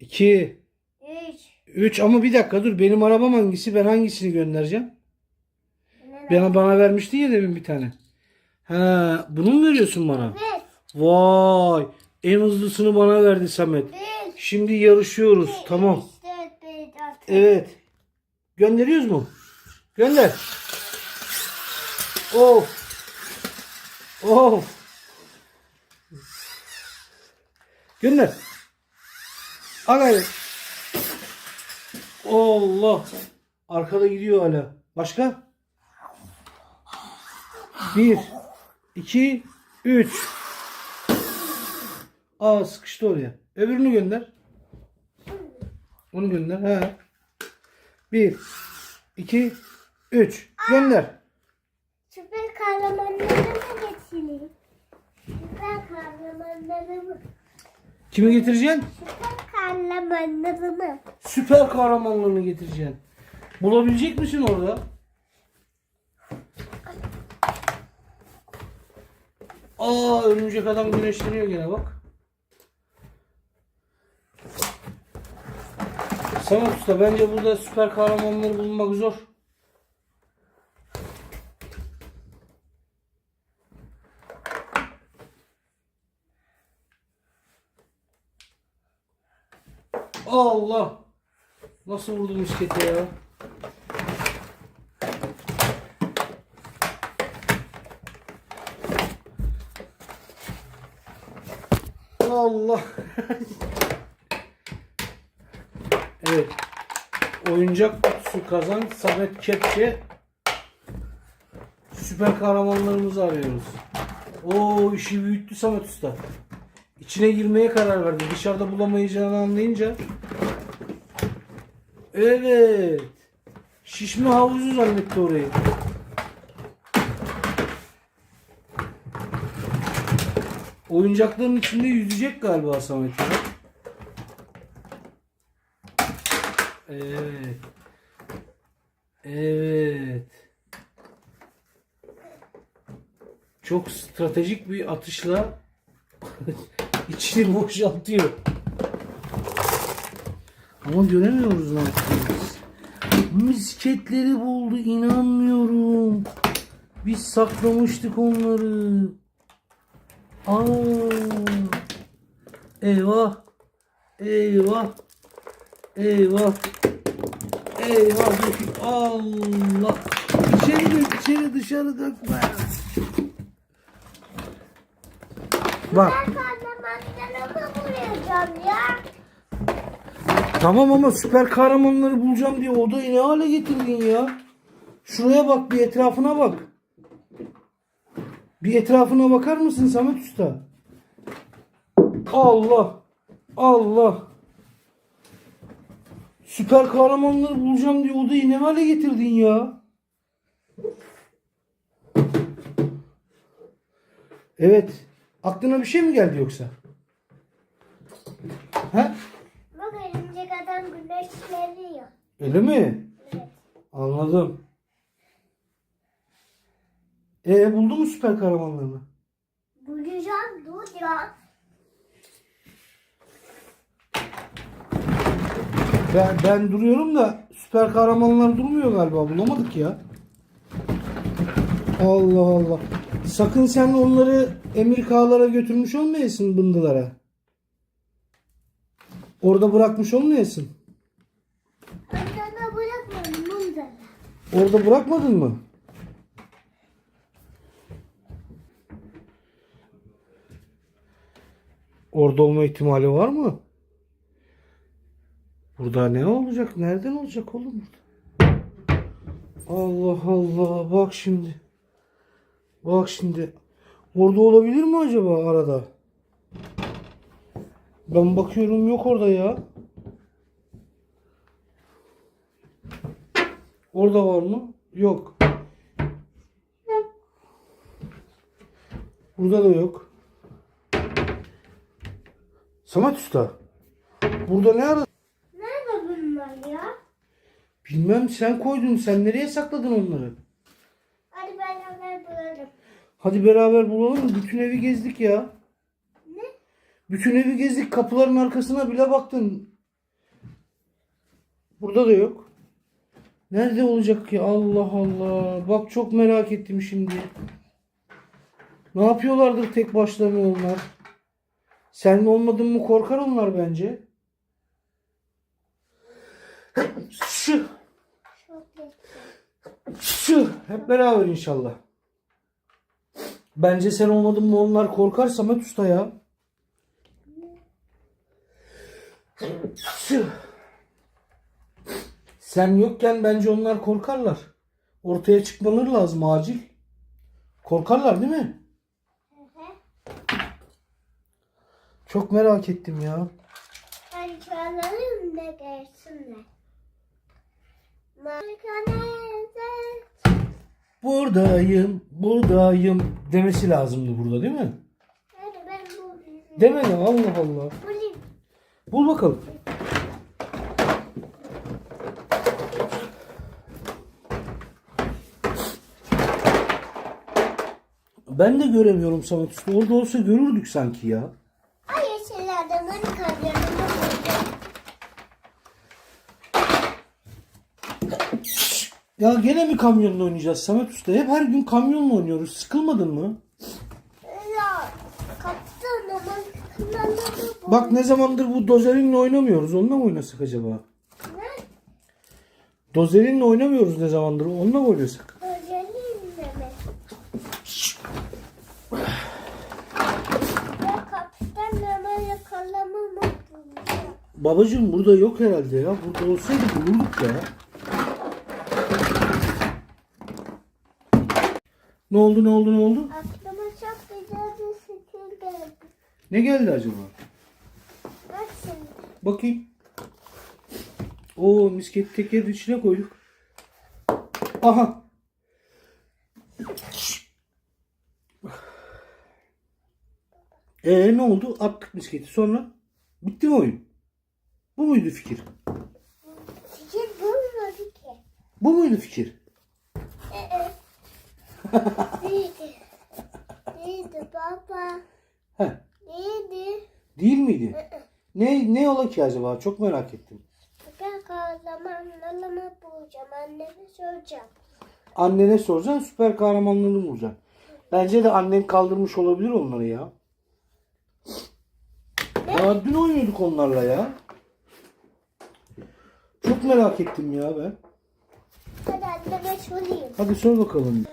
2, Üç. 3 ama bir dakika dur benim arabam hangisi ben hangisini göndereceğim? Bana, bana vermiştin ya demin bir tane. Ha, bunu mu veriyorsun bana? Evet. Vay en hızlısını bana verdi Samet. Bir. Şimdi yarışıyoruz tamam. Beş, altı. Evet. Gönderiyoruz mu? Gönder. Of. Of. Gönder. Hadi. Allah. Arkada gidiyor hala. Başka? Bir, iki, üç. Aa sıkıştı oraya. Öbürünü gönder. Onu gönder. He. Bir, iki, üç. Gönder. Süper kahramanlarımı getireyim. Süper kahramanlarımı. Kimi getireceksin? Süper kahramanlarımı. Süper kahramanlarını getireceksin. Bulabilecek misin orada? Aa örümcek adam güneşleniyor gene bak. Sana usta bence burada süper kahramanları bulmak zor. Allah! Nasıl vurdu miskete ya? Allah! evet. Oyuncak kutusu kazan Samet Kepçe süper kahramanlarımızı arıyoruz. Oo işi büyüttü Samet Usta. İçine girmeye karar verdi. Dışarıda bulamayacağını anlayınca. Evet. Şişme havuzu zannetti orayı. Oyuncakların içinde yüzecek galiba Samet ya. Evet. Evet. Çok stratejik bir atışla içini boşaltıyor. Ama göremiyoruz ne yaptığımız. Misketleri buldu inanmıyorum. Biz saklamıştık onları. Aa. Eyvah. Eyvah. Eyvah. Eyvah. Allah. İçeri dök, içeri dışarı dökme. Bak. Süper kahramanlarımı bulacağım ya. Tamam ama süper kahramanları bulacağım diye odayı ne hale getirdin ya? Şuraya bak bir etrafına bak. Bir etrafına bakar mısın Samet Usta? Allah. Allah. Süper kahramanları bulacağım diye odayı ne hale getirdin ya? Evet. Aklına bir şey mi geldi yoksa? He? Bak örümcek adam güneşleniyor. Öyle mi? Evet. Anladım. E buldu mu süper kahramanlarını? Bulacağım ya. Ben, ben duruyorum da süper kahramanlar durmuyor galiba. Bulamadık ya. Allah Allah. Sakın sen onları emir kağlara götürmüş olmayasın bındılara. Orada bırakmış olmayasın. Ondan bırakmadım bunları. Orada bırakmadın mı? Orada olma ihtimali var mı? Burada ne olacak? Nereden olacak oğlum burada? Allah Allah. Bak şimdi. Bak şimdi. Orada olabilir mi acaba arada? Ben bakıyorum yok orada ya. Orada var mı? Yok. Burada da yok. Samet Usta. Burada ne ara? Nerede bunlar ya? Bilmem sen koydun. Sen nereye sakladın onları? Hadi beraber bulalım. Hadi beraber bulalım. Bütün evi gezdik ya. Ne? Bütün evi gezdik. Kapıların arkasına bile baktın. Burada da yok. Nerede olacak ki? Allah Allah. Bak çok merak ettim şimdi. Ne yapıyorlardır tek başlarına onlar? Sen olmadın mı korkar onlar bence. Şu, şu. Hep beraber inşallah. Bence sen olmadın mı onlar korkar Samet Usta ya. Şu. Sen yokken bence onlar korkarlar. Ortaya çıkmaları lazım acil. Korkarlar değil mi? Çok merak ettim ya. Ben çağırayım da gelsinler. Buradayım, buradayım demesi lazımdı burada değil mi? Demedi Allah Allah. Bulayım. Bul bakalım. Ben de göremiyorum Samet Usta. Orada olsa görürdük sanki ya. Ay yeşil adamın kalbini buldum. Ya gene mi kamyonla oynayacağız Samet Usta? Hep her gün kamyonla oynuyoruz. Sıkılmadın mı? Ya kaptan ama. Bak ne zamandır bu dozerinle oynamıyoruz. Onunla mı oynasak acaba? Ne? Dozerinle oynamıyoruz ne zamandır. Onunla mı oynasak? Özelliğin mi? Ya kaptan ama yakalamamı Babacığım burada yok herhalde ya. Burada olsaydı bulurduk ya. Ne oldu ne oldu ne oldu? Aklıma çok güzel bir fikir geldi. Ne geldi acaba? Bak şimdi. Bakayım. Oo misket tekerin içine koyduk. Aha. Ee ne oldu? Attık misketi. Sonra bitti mi oyun? Bu muydu fikir? Fikir bulmadı ki. Bu muydu fikir? Ee, Neydi? Neydi baba? Heh. Neydi? Değil miydi? Ne ne ola ki acaba? Çok merak ettim. Ben kahramanlarımı bulacağım. Anneme soracağım. Annene soracaksın süper kahramanlarını bulacaksın. Bence de annen kaldırmış olabilir onları ya. Ya dün oynuyorduk onlarla ya. Çok merak ettim ya ben. Hadi anneme sorayım. Hadi sor bakalım.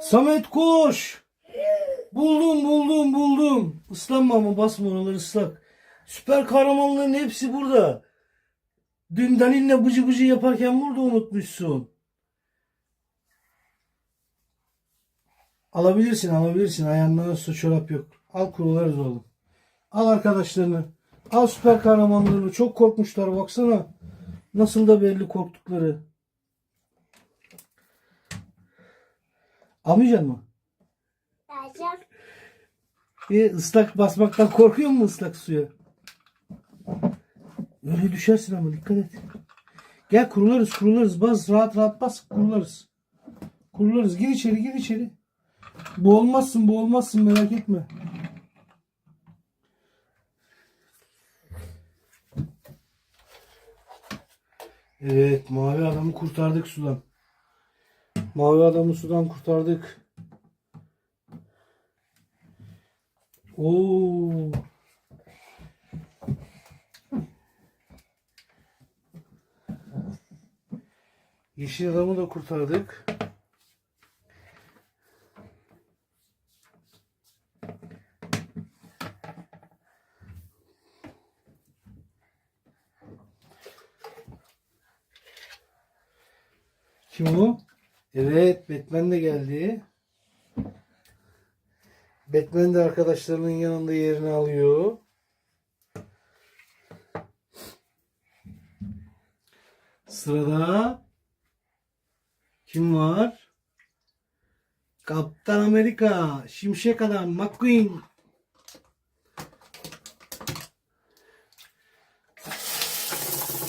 Samet koş. Buldum buldum buldum. Islanma ama basma oraları ıslak. Süper kahramanların hepsi burada. Dün Dalin'le bıcı bıcı yaparken burada unutmuşsun. Alabilirsin alabilirsin. Ayağında su çorap yok. Al kurularız oğlum. Al arkadaşlarını. Al süper kahramanlarını. Çok korkmuşlar baksana. Nasıl da belli korktukları. Almayacaksın mı? Vereceğim. Bir ıslak basmaktan korkuyor musun ıslak suya? Öyle düşersin ama dikkat et. Gel kurularız kurularız. Bas rahat rahat bas kurularız. Kurularız. Gir içeri gir içeri. Boğulmazsın boğulmazsın merak etme. Evet mavi adamı kurtardık sudan. Mavi adamı sudan kurtardık. Oo. Yeşil adamı da kurtardık. Kim o? Evet, Batman de geldi. Batman de arkadaşlarının yanında yerini alıyor. Sırada kim var? Kaptan Amerika, Şimşek Adam, McQueen.